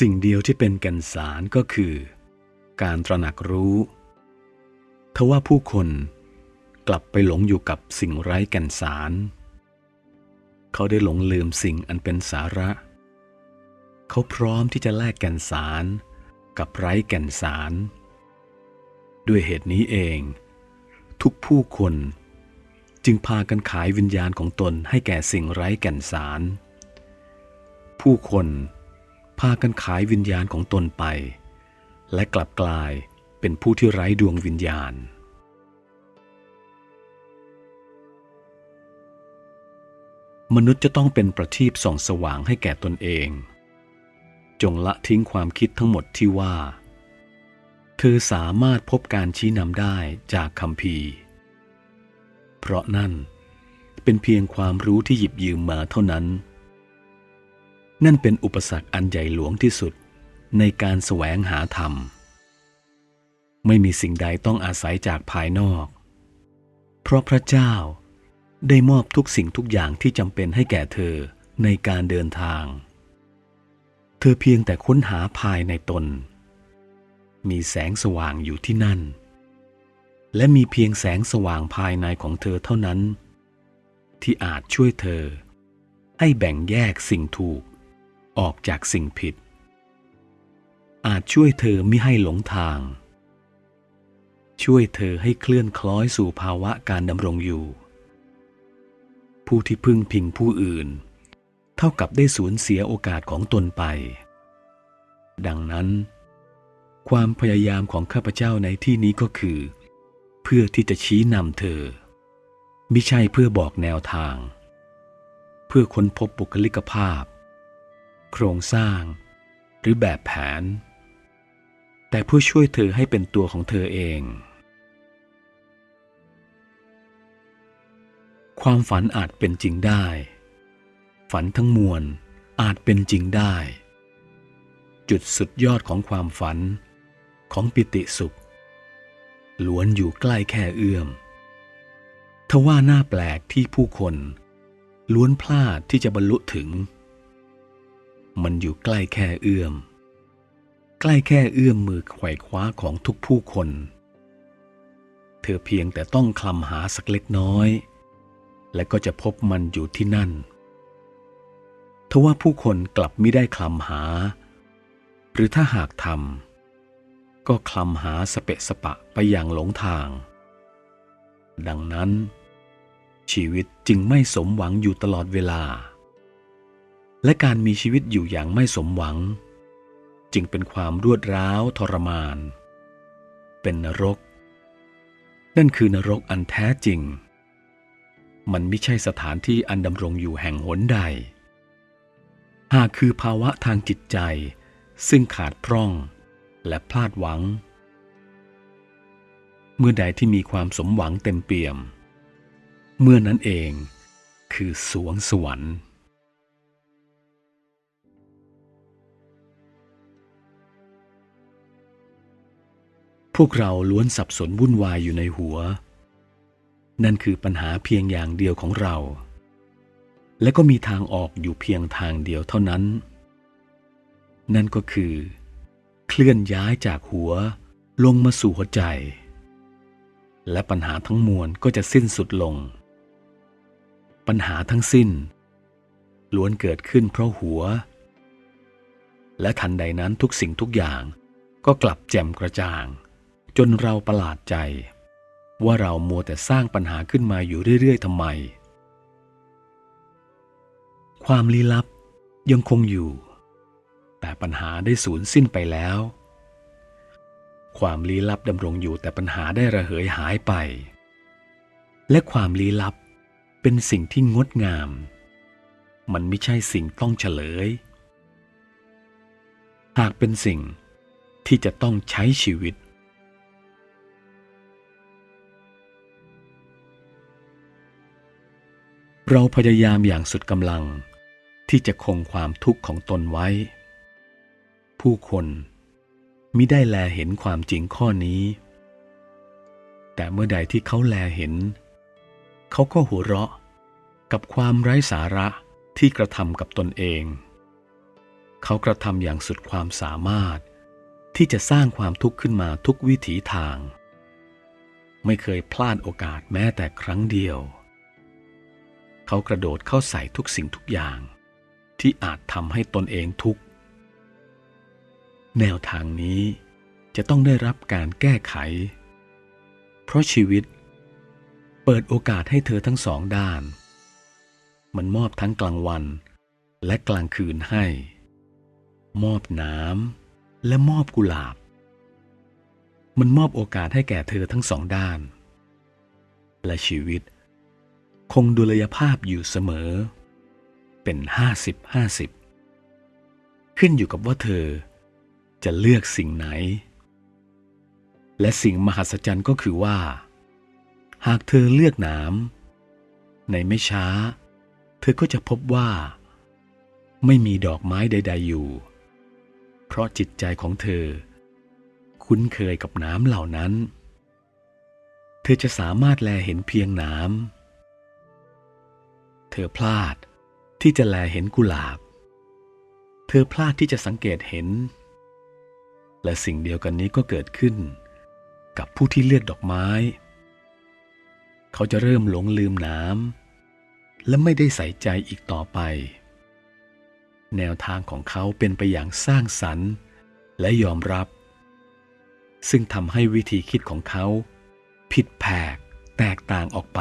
สิ่งเดียวที่เป็นแก่นสารก็คือ การตระหนักรู้ทว่าผู้คนกลับไปหลงอยู่กับสิ่งไร้แก่นสาร เขาได้หลงลืมสิ่งอันเป็นสาระ เขาพร้อมที่จะแลกแก่นสารกับไร้แก่นสาร ด้วยเหตุนี้เอง ทุกผู้คนจึงพากันขายวิญญาณของตนให้แก่สิ่งไร้แก่นสาร ผู้คน พากันขายวิญญาณของตนไป และกลับกลายเป็นผู้ที่ไร้ดวงวิญญาณ มนุษย์จะต้องเป็นประทีปส่องสว่างให้แก่ตนเอง จงละทิ้งความคิดทั้งหมดที่ว่า เธอสามารถพบการชี้นำได้จากคำพีเพราะนั่นเป็นเพียงความรู้ที่หยิบยืมมาเท่านั้น นั่นเป็นอุปสรรคอันใหญ่หลวงที่สุดในการแสวงหาธรรม ไม่มีสิ่งใดต้องอาศัยจากภายนอก เพราะพระเจ้าได้มอบทุกสิ่งทุกอย่างที่จำเป็นให้แก่เธอในการเดินทาง เธอเพียงแต่ค้นหาภายในตน มีแสงสว่างอยู่ที่นั่น และมีเพียงแสงสว่างภายในของเธอเท่านั้น ที่อาจช่วยเธอ ให้แบ่งแยกสิ่งถูก ออกจากสิ่งผิด อาจช่วยเธอไม่ให้หลงทาง ช่วยเธอให้เคลื่อนคล้อยสู่ภาวะการดำรงอยู่ ผู้ที่พึ่งพิงผู้อื่น เท่ากับได้สูญเสียโอกาสของตนไป ดังนั้น ความพยายามของข้าพเจ้าในที่นี้ก็คือ เพื่อที่จะชี้นำเธอไม่ใช่เพื่อบอกแนวทาง เพื่อค้นพบบุคลิกภาพ โครงสร้าง หรือแบบแผน แต่เพื่อช่วยเธอให้เป็นตัวของเธอเอง ความฝันอาจเป็นจริงได้ ฝันทั้งมวลอาจเป็นจริงได้ จุดสุดยอดของความฝันของปิติสุขล้วนอยู่ใกล้แค่เอื้อมทว่าหน้าแปลกที่ผู้คน ล้วนพลาดที่จะบรรลุถึง มันอยู่ใกล้แค่เอื้อม ใกล้แค่เอื้อมมือไขว่คว้าของทุกผู้คน เธอเพียงแต่ต้องคลำหาสักเล็กน้อย และก็จะพบมันอยู่ที่นั่นทว่าผู้คนกลับไม่ได้คลำหา หรือถ้าหากทำก็คลำหาสเปะสปะไปอย่างหลงทาง ดังนั้น ชีวิตจึงไม่สมหวังอยู่ตลอดเวลา และการมีชีวิตอยู่อย่างไม่สมหวัง จึงเป็นความรวดร้าวทรมาน เป็นนรก นั่นคือนรกอันแท้จริง มันไม่ใช่สถานที่อันดำรงอยู่แห่งหนใด หากคือภาวะทางจิตใจ ซึ่งขาดพร่องและพลาดหวัง เมื่อใดที่มีความสมหวังเต็มเปี่ยม เมื่อนั้นเองคือสวงสวรรค์ วกเราล้วนสับสนวุ่นวายอยู่ในหัว นั่นคือปัญหาเพียงอย่างเดียวของเรา และก็มีทางออกอยู่เพียงทางเดียวเท่านั้น นั่นก็คือ เคลื่อนย้ายจากหัวลงมาสู่หัวใจ และปัญหาทั้งมวลก็จะสิ้นสุดลง ปัญหาทั้งสิ้น ล้วนเกิดขึ้นเพราะหัว และทันใดนั้นทุกสิ่งทุกอย่างก็กลับแจ่มกระจ่าง จนเราประหลาดใจ ว่าเรามัวแต่สร้างปัญหาขึ้นมาอยู่เรื่อย ๆทำไม ความลี้ลับยังคงอยู่ แต่ปัญหาได้สูญสิ้นไปแล้ว ความลี้ลับดำรงอยู่แต่ปัญหาได้ระเหยหายไป และความลี้ลับเป็นสิ่งที่งดงาม มันไม่ใช่สิ่งต้องเฉลย หากเป็นสิ่งที่จะต้องใช้ชีวิต เราพยายามอย่างสุดกำลัง ที่จะคงความทุกข์ของตนไว้ ผู้คนมิได้แลเห็นความจริงข้อนี้ แต่เมื่อใดที่เขาแลเห็น เขาก็หัวเราะกับความไร้สาระที่กระทำกับตนเอง เขากระทำอย่างสุดความสามารถ ที่จะสร้างความทุกข์ขึ้นมาทุกวิถีทาง ไม่เคยพลาดโอกาสแม้แต่ครั้งเดียว เขากระโดดเข้าใส่ทุกสิ่งทุกอย่าง ที่อาจทำให้ตนเองทุกข์ แนวทางนี้จะต้องได้รับการแก้ไข เพราะชีวิต เปิดโอกาสให้เธอทั้งสองด้าน มันมอบทั้งกลางวันและกลางคืนให้ มอบน้ำและมอบกุหลาบ มันมอบโอกาสให้แก่เธอทั้งสองด้าน และชีวิต คงดุลยภาพอยู่เสมอ เป็นห้าสิบห้าสิบขึ้นอยู่กับว่าเธอจะเลือกสิ่งไหน และสิ่งมหัศจรรย์ก็คือว่า หากเธอเลือกหน้ำในไม่ช้า เธอก็จะพบว่า ไม่มีดอกไม้ใด ๆ อยู่ เพราะจิตใจของเธอ คุ้นเคยกับน้ำเหล่านั้น เธอจะสามารถแลเห็นเพียงน้ำ เธอพลาดที่จะแลเห็นกุหลาบ เธอพลาดที่จะสังเกตเห็น และสิ่งเดียวกันนี้ก็เกิดขึ้น กับผู้ที่เลือกดอกไม้ เขาจะเริ่มหลงลืมน้ำและไม่ได้ใส่ใจอีกต่อไป แนวทางของเขาเป็นไปอย่างสร้างสรรค์และยอมรับ ซึ่งทำให้วิธีคิดของเขา ผิดแผกแตกต่างออกไป